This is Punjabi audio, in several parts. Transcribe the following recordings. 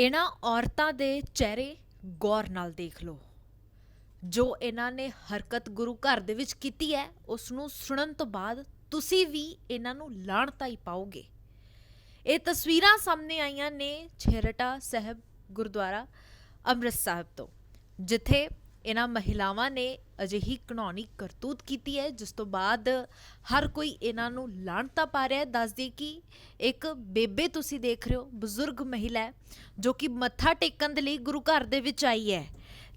ਇਹਨਾਂ ਔਰਤਾਂ ਦੇ ਚਿਹਰੇ ਗੌਰ ਨਾਲ ਦੇਖ ਲਓ। ਜੋ ਇਹਨਾਂ ਨੇ ਹਰਕਤ ਗੁਰੂ ਘਰ ਦੇ ਵਿੱਚ ਕੀਤੀ ਹੈ ਉਸ ਨੂੰ ਸੁਣਨ ਤੋਂ ਬਾਅਦ ਤੁਸੀਂ ਵੀ ਇਹਨਾਂ ਨੂੰ ਲਾਣਤਾ ਹੀ ਪਾਓਗੇ। ਇਹ ਤਸਵੀਰਾਂ ਸਾਹਮਣੇ ਆਈਆਂ ਨੇ ਛੇਰਟਾ ਸਾਹਿਬ ਗੁਰਦੁਆਰਾ ਅੰਮ੍ਰਿਤ ਸਾਹਿਬ ਤੋਂ, ਜਿੱਥੇ ਇਹਨਾਂ ਮਹਿਲਾਵਾਂ ਨੇ ਅਜਿਹੀ ਘਣਾਉਣੀ ਕਰਤੂਤ ਕੀਤੀ ਹੈ, ਜਿਸ ਤੋਂ ਬਾਅਦ ਹਰ ਕੋਈ ਇਹਨਾਂ ਨੂੰ ਲਾਣਤਾ ਪਾ ਰਿਹਾ ਹੈ। ਦੱਸਦੀ ਕਿ ਇੱਕ ਬੇਬੇ ਤੁਸੀਂ ਦੇਖ ਰਹੇ ਹੋ, ਬਜ਼ੁਰਗ ਮਹਿਲਾ ਹੈ, ਜੋ ਕਿ ਮੱਥਾ ਟੇਕਣ ਦੇ ਲਈ ਗੁਰੂ ਘਰ ਦੇ ਵਿੱਚ ਆਈ ਹੈ।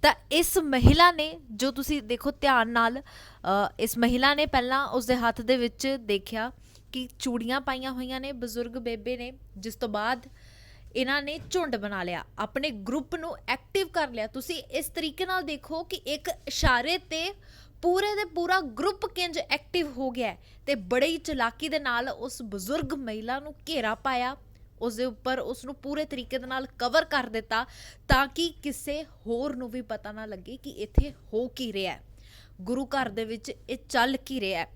ਤਾਂ ਇਸ ਮਹਿਲਾ ਨੇ ਜੋ ਤੁਸੀਂ ਦੇਖੋ ਧਿਆਨ ਨਾਲ ਇਸ ਮਹਿਲਾ ਨੇ ਪਹਿਲਾਂ ਉਸ ਦੇ ਹੱਥ ਦੇ ਵਿੱਚ ਦੇਖਿਆ ਕਿ ਚੂੜੀਆਂ ਪਾਈਆਂ ਹੋਈਆਂ ਨੇ ਬਜ਼ੁਰਗ ਬੇਬੇ ਨੇ, ਜਿਸ ਤੋਂ ਬਾਅਦ ਇਹਨਾਂ ਨੇ ਝੁੰਡ ਬਣਾ ਲਿਆ, ਆਪਣੇ ਗਰੁੱਪ ਨੂੰ ਐਕਟਿਵ ਕਰ ਲਿਆ। ਤੁਸੀਂ ਇਸ ਤਰੀਕੇ ਨਾਲ ਦੇਖੋ ਕਿ ਇੱਕ ਇਸ਼ਾਰੇ ਤੇ ਪੂਰੇ ਦੇ ਪੂਰਾ ਗਰੁੱਪ ਕਿੰਜ ਐਕਟਿਵ ਹੋ ਗਿਆ ਹੈ ਤੇ ਬੜੇ ਹੀ ਚਲਾਕੀ ਦੇ ਨਾਲ ਉਸ ਬਜ਼ੁਰਗ ਮਹਿਲਾ ਨੂੰ ਘੇਰਾ ਪਾਇਆ, ਉਸ ਦੇ ਉੱਪਰ ਉਸ ਨੂੰ ਪੂਰੇ ਤਰੀਕੇ ਦੇ ਨਾਲ ਕਵਰ ਕਰ ਦਿੱਤਾ ਤਾਂ ਕਿ ਕਿਸੇ ਹੋਰ ਨੂੰ ਵੀ ਪਤਾ ਨਾ ਲੱਗੇ ਕਿ ਇੱਥੇ ਹੋ ਕੀ ਰਿਹਾ ਹੈ। ਗੁਰੂ ਘਰ ਦੇ ਵਿੱਚ ਇਹ ਚੱਲ ਕੀ ਰਿਹਾ ਹੈ।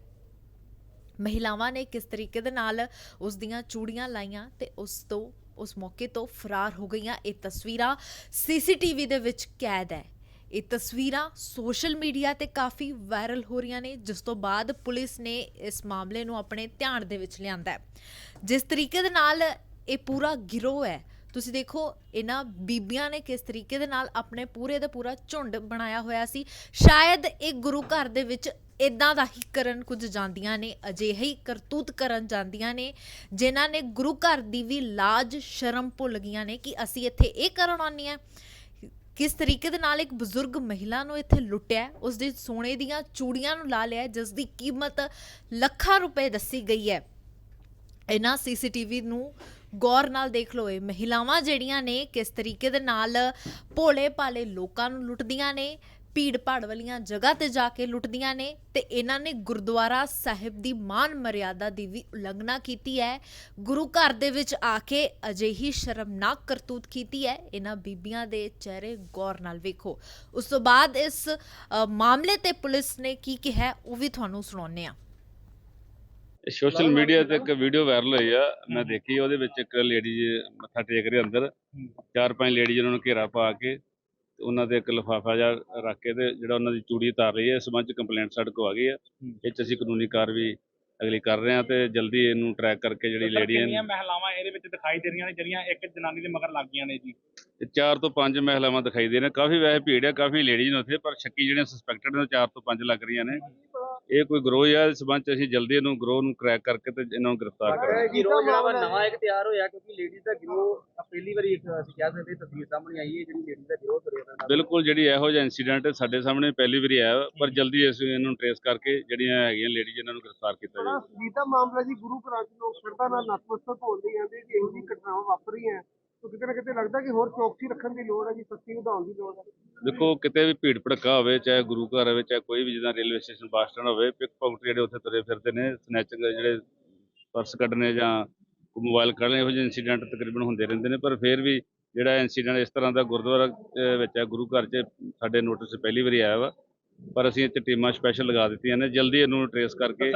ਮਹਿਲਾਵਾਂ ਨੇ ਕਿਸ ਤਰੀਕੇ ਦੇ ਨਾਲ ਉਸ ਦੀਆਂ ਚੂੜੀਆਂ ਲਾਈਆਂ ਤੇ ਉਸ ਤੋਂ ਉਸ ਮੌਕੇ ਤੋਂ ਫਰਾਰ ਹੋ ਗਈਆਂ। ਇਹ ਤਸਵੀਰਾਂ ਸੀਸੀਟੀਵੀ ਦੇ ਵਿੱਚ ਕੈਦ ਹੈ। ਇਹ ਤਸਵੀਰਾਂ ਸੋਸ਼ਲ ਮੀਡੀਆ ਤੇ ਕਾਫੀ ਵਾਇਰਲ ਹੋ ਰਹੀਆਂ ਨੇ, ਜਿਸ ਤੋਂ ਬਾਅਦ ਪੁਲਿਸ ਨੇ ਇਸ ਮਾਮਲੇ ਨੂੰ ਆਪਣੇ ਧਿਆਨ ਦੇ ਵਿੱਚ ਲਿਆਂਦਾ ਹੈ। ਜਿਸ ਤਰੀਕੇ ਦੇ ਨਾਲ ਇਹ ਪੂਰਾ ਗਿਰੋਹ ਹੈ ਤੁਸੀਂ ਦੇਖੋ ਇਹਨਾਂ ਬੀਬੀਆਂ ਨੇ ਕਿਸ ਤਰੀਕੇ ਦੇ ਨਾਲ ਆਪਣੇ ਪੂਰੇ ਦਾ ਪੂਰਾ ਝੁੰਡ ਬਣਾਇਆ ਹੋਇਆ ਸੀ। ਸ਼ਾਇਦ ਇਹ ਗੁਰੂ ਘਰ ਦੇ ਵਿੱਚ ਇਦਾਂ ਦਾ ਹੀ ਕਰਨ ਕੁਝ ਜਾਂਦੀਆਂ ਨੇ ਅਜਿਹੇ ਹੀ ਕਰਤੂਤ ਕਰਨ ਜਾਂਦੀਆਂ ਨੇ ਜਿਨ੍ਹਾਂ ਨੇ ਗੁਰੂ ਘਰ ਦੀ ਵੀ ਲਾਜ ਸ਼ਰਮ ਭੁੱਲ ਗਈਆਂ ਨੇ ਕਿ ਅਸੀਂ ਇੱਥੇ ਇਹ ਕਰਨ ਆਉਂਦੇ ਆਉਂਦੀਆਂ ਕਿਸ ਤਰੀਕੇ ਦੇ ਨਾਲ ਇੱਕ ਬਜ਼ੁਰਗ ਮਹਿਲਾ ਨੂੰ ਇੱਥੇ ਲੁੱਟਿਆ ਹੈ, ਉਸ ਦੇ ਸੋਨੇ ਦੀਆਂ ਚੂੜੀਆਂ ਨੂੰ ਲਾ ਲਿਆ ਜਿਸ ਦੀ ਕੀਮਤ ਲੱਖਾਂ ਰੁਪਏ ਦੱਸੀ ਗਈ ਹੈ। ਇਹਨਾਂ ਸੀਸੀਟੀਵੀ ਨੂੰ ਗੌਰ ਨਾਲ ਦੇਖ ਲਓ ਇਹ ਮਹਿਲਾਵਾਂ ਜਿਹੜੀਆਂ ਨੇ ਕਿਸ ਤਰੀਕੇ ਦੇ ਨਾਲ ਭੋਲੇ ਭਾਲੇ ਲੋਕਾਂ ਨੂੰ ਲੁੱਟਦੀਆਂ ਨੇ, ਭੀੜ ਭਾੜ ਵਾਲੀਆਂ ਜਗ੍ਹਾ ਤੇ ਜਾ ਕੇ ਲੁੱਟਦੀਆਂ ਨੇ ਤੇ ਇਹਨਾਂ ਨੇ ਗੁਰਦੁਆਰਾ ਸਾਹਿਬ ਦੀ ਮਾਨ ਮਰਿਆਦਾ ਦੀ ਵੀ ਉਲੰਘਣਾ ਕੀਤੀ ਹੈ। ਗੁਰੂ ਘਰ ਦੇ ਵਿੱਚ ਆ ਕੇ ਅਜਿਹੀ ਸ਼ਰਮਨਾਕ ਕਰਤੂਤ ਕੀਤੀ ਹੈ। ਇਹਨਾਂ ਬੀਬੀਆਂ ਦੇ ਚਿਹਰੇ ਗੌਰ ਨਾਲ ਵੇਖੋ। ਉਸ ਤੋਂ ਬਾਅਦ ਇਸ ਮਾਮਲੇ ਤੇ ਪੁਲਿਸ ਨੇ ਕੀ ਕਿਹਾ ਉਹ ਵੀ ਤੁਹਾਨੂੰ ਸੁਣਾਉਂਦੇ ਆ ਸੋਸ਼ਲ ਮੀਡੀਆ ਤੇ ਇੱਕ ਵੀਡੀਓ ਵਾਇਰਲ ਹੋਈ ਆ। ਮੈਂ ਦੇਖੀ ਉਹਦੇ ਵਿੱਚ ਇੱਕ ਲੇਡੀ ਮੱਥਾ ਟੇਕ ਰਹੀ ਅੰਦਰ। ਚਾਰ ਪੰਜ ਲੇਡੀ ਉਹਨਾਂ ਨੂੰ ਘੇਰਾ ਪਾ ਕੇ ਉਹਨਾਂ ਦੇ ਇੱਕ ਲਿਫਾਫਾ ਜਿਹਾ ਰੱਖ ਕੇ ਤੇ ਜਿਹੜਾ ਉਹਨਾਂ ਦੀ ਚੂੜੀ ਉਤਾਰ ਰਹੀ ਹੈ ਇਸ ਸੰਬੰਧ ਚ ਕੰਪਲੇਂਟ ਸਾਡੇ ਕੋਲ ਆ ਗਈ ਹੈ। ਇਹ ਚ ਅਸੀਂ ਕਾਨੂੰਨੀ ਕਾਰਵਾਈ ਅਗਲੀ ਕਰ ਰਹੇ ਹਾਂ ਤੇ ਜਲਦੀ ਇਹਨੂੰ ਟਰੈਕ ਕਰਕੇ ਜਿਹੜੀ ਲੇਡੀ ਕਿੰਨੀਆਂ ਮਹਿਲਾਵਾਂ ਇਹਦੇ ਵਿੱਚ ਦਿਖਾਈ ਦੇ ਰਹੀਆਂ ਨੇ ਜਿਹੜੀਆਂ ਇੱਕ ਜਨਾਨੀ ਦੇ ਮਗਰ ਲੱਗ ਗਈਆਂ ਨੇ ਜੀ? ਤੇ ਚਾਰ ਤੋਂ ਪੰਜ ਮਹਿਲਾਵਾਂ ਦਿਖਾਈ ਦੇ ਨੇ। ਕਾਫੀ ਵੈਸੇ ਭੀੜ ਹੈ ਕਾਫੀ ਲੇਡੀਜ਼ ਨੇ ਉੱਥੇ ਪਰ ਸ਼ੱਕੀ ਜਿਹੜੇ ਸਸਪੈਕਟਡ ਨੇ ਚਾਰ ਤੋਂ ਪੰਜ ਲੱਗ ਰਹੀਆਂ ਨੇ। ਇਹ ਕੋਈ ਗਰੋਹ ਹੈ ਇਸ ਸੰਬੰਧ ਚ? ਅਸੀਂ ਜਲਦੀ ਇਹਨੂੰ ਗਰੋਹ ਨੂੰ ਕ੍ਰੈਕ ਕਰਕੇ ਤੇ ਇਹਨਾਂ ਨੂੰ ਗ੍ਰਿਫਤਾਰ ਕਰਾਂਗੇ। ਗਿਰੋਹ ਜਿਹੜਾ ਵਾ ਨਵਾਂ ਇੱਕ ਤਿਆਰ ਹੋਇਆ ਕਿਉਂਕਿ ਲੇਡੀਜ਼ ਦਾ ਗਿਰੋਹ ਪਹਿਲੀ ਵਾਰੀ ਇੱਕ ਅਸੀਂ ਕਹਿ ਸਕਦੇ ਤਸਵੀਰ ਸਾਹਮਣੇ ਆਈ ਹੈ ਜਿਹੜੀ ਲੇਡੀਜ਼ ਦਾ ਗਿਰੋਹ ਤੁਰਿਆ ਫਿਰਦਾ ਬਿਲਕੁਲ ਜਿਹੜੀ ਇਹੋ ਜਿਹਾ ਇਨਸੀਡੈਂਟ ਸਾਡੇ ਸਾਹਮਣੇ ਪਹਿਲੀ ਵਾਰੀ ਆਇਆ ਪਰ ਜਲਦੀ ਅਸੀਂ ਇਹਨੂੰ ਟਰੇਸ ਕਰਕੇ ਜਿਹੜੀਆਂ ਹੈਗੀਆਂ ਲੇਡੀਜ਼ ਇਹਨਾਂ ਨੂੰ ਗ੍ਰਿਫਤਾਰ ਕੀਤਾ ਜਾਵੇ ਸੰਗੀਤਾ ਮਾਮਲਾ ਜੀ ਗੁਰੂ ਘਰਾਂ ਚ ਲੋਕ ਸ਼ਰਧਾ ਨਾਲ ਨਤਮਸਤਕ ਹੋਣਦੇ ਜਾਂਦੇ ਕਿ ਇਹੋ ਜਿਹੀ ਘਟਨਾਵਾਂ ਵਾਪਰ ਰਹੀਆਂ ਤਾਂ ਕਿਤੇ ਨਾ ਕਿਤੇ ਲੱਗਦਾ ਕਿ ਹੋਰ ਚੌਕਸੀ ਰੱਖਣ ਦੀ ਲੋੜ ਹੈ ਜੀ ਸਖਤੀ ਵਧਾਉਣ ਦੀ ਲੋੜ ਹੈ। ਦੇਖੋ, ਕਿਤੇ ਵੀ ਭੀੜ ਭੜਕਾ ਹੋਵੇ, ਚਾਹੇ ਗੁਰੂ ਘਰ ਹੋਵੇ, ਚਾਹੇ ਕੋਈ ਵੀ ਜਿੱਦਾਂ ਰੇਲਵੇ ਸਟੇਸ਼ਨ, ਬੱਸ ਸਟੈਂਡ ਹੋਵੇ ਪਿਕ ਪੌਕਟ ਜਿਹੜੇ ਉੱਥੇ ਤੁਰੇ ਫਿਰਦੇ ਨੇ ਸਨੈਚਿੰਗ ਜਿਹੜੇ ਪਰਸ ਕੱਢਣੇ ਜਾਂ ਮੋਬਾਈਲ ਕੱਢਣੇ ਇਹੋ ਜਿਹੇ ਇਨਸੀਡੈਂਟ ਤਕਰੀਬਨ ਹੁੰਦੇ ਰਹਿੰਦੇ ਨੇ, ਪਰ ਫਿਰ ਵੀ ਜਿਹੜਾ ਇਨਸੀਡੈਂਟ ਇਸ ਤਰ੍ਹਾਂ ਦਾ ਗੁਰਦੁਆਰਾ ਵਿੱਚ ਹੈ, ਗੁਰੂ ਘਰ 'ਚ ਸਾਡੇ ਨੋਟਿਸ ਪਹਿਲੀ ਵਾਰੀ ਆਇਆ ਵਾ ਪਰ ਅਸੀਂ ਇੱਥੇ ਟੀਮਾਂ ਸਪੈਸ਼ਲ ਲਗਾ ਦਿੱਤੀਆਂ ਨੇ ਜਲਦੀ ਇਹਨੂੰ ਟਰੇਸ ਕਰਕੇ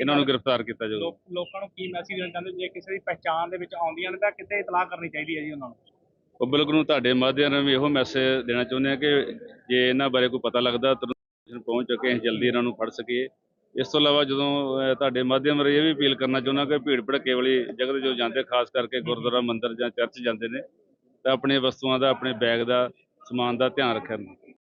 ਇਹਨਾਂ ਨੂੰ ਗ੍ਰਿਫਤਾਰ ਕੀਤਾ ਜਾਊਗਾ। ਲੋਕ- ਨੂੰ ਕੀ ਮੈਸੇਜ ਦੇਣਾ ਚਾਹੁੰਦੇ ਜੇ ਕਿਸੇ ਦੀ ਪਹਿਚਾਣ ਦੇ ਵਿੱਚ ਆਉਂਦੀਆਂ ਨੇ ਤਾਂ ਕਿਤੇ ਇਤਲਾਹ ਕਰਨੀ ਚਾਹੀਦੀ ਹੈ ਜੀ ਉਹਨਾਂ ਨੂੰ? ਪਬਲਿਕ ਨੂੰ ਤੁਹਾਡੇ ਮਾਧਿਅਮ ਰਾਹੀਂ ਵੀ ਇਹੋ ਮੈਸੇਜ ਦੇਣਾ ਚਾਹੁੰਦੇ ਹਾਂ ਕਿ ਜੇ ਇਹਨਾਂ ਬਾਰੇ ਕੋਈ ਪਤਾ ਲੱਗਦਾ ਤਾਂ ਪਹੁੰਚ ਚੁੱਕੇ ਅਸੀਂ ਜਲਦੀ ਇਹਨਾਂ ਨੂੰ ਫੜ ਸਕੀਏ। ਇਸ ਤੋਂ ਇਲਾਵਾ ਜਦੋਂ ਤੁਹਾਡੇ ਮਾਧਿਅਮ ਰਾਹੀਂ ਇਹ ਵੀ ਅਪੀਲ ਕਰਨਾ ਚਾਹੁੰਦਾ ਕਿ ਭੀੜ ਭੜਕੇ ਵਾਲੀ ਜਗ੍ਹਾ ਤੇ ਜੋ ਜਾਂਦੇ ਖਾਸ ਕਰਕੇ ਗੁਰਦੁਆਰਾ ਮੰਦਿਰ ਜਾਂ ਚਰਚ ਜਾਂਦੇ ਨੇ ਤਾਂ ਆਪਣੀਆਂ ਵਸਤੂਆਂ ਦਾ ਆਪਣੇ ਬੈਗ ਦਾ ਸਮਾਨ ਦਾ ਧਿਆਨ ਰੱਖਣ।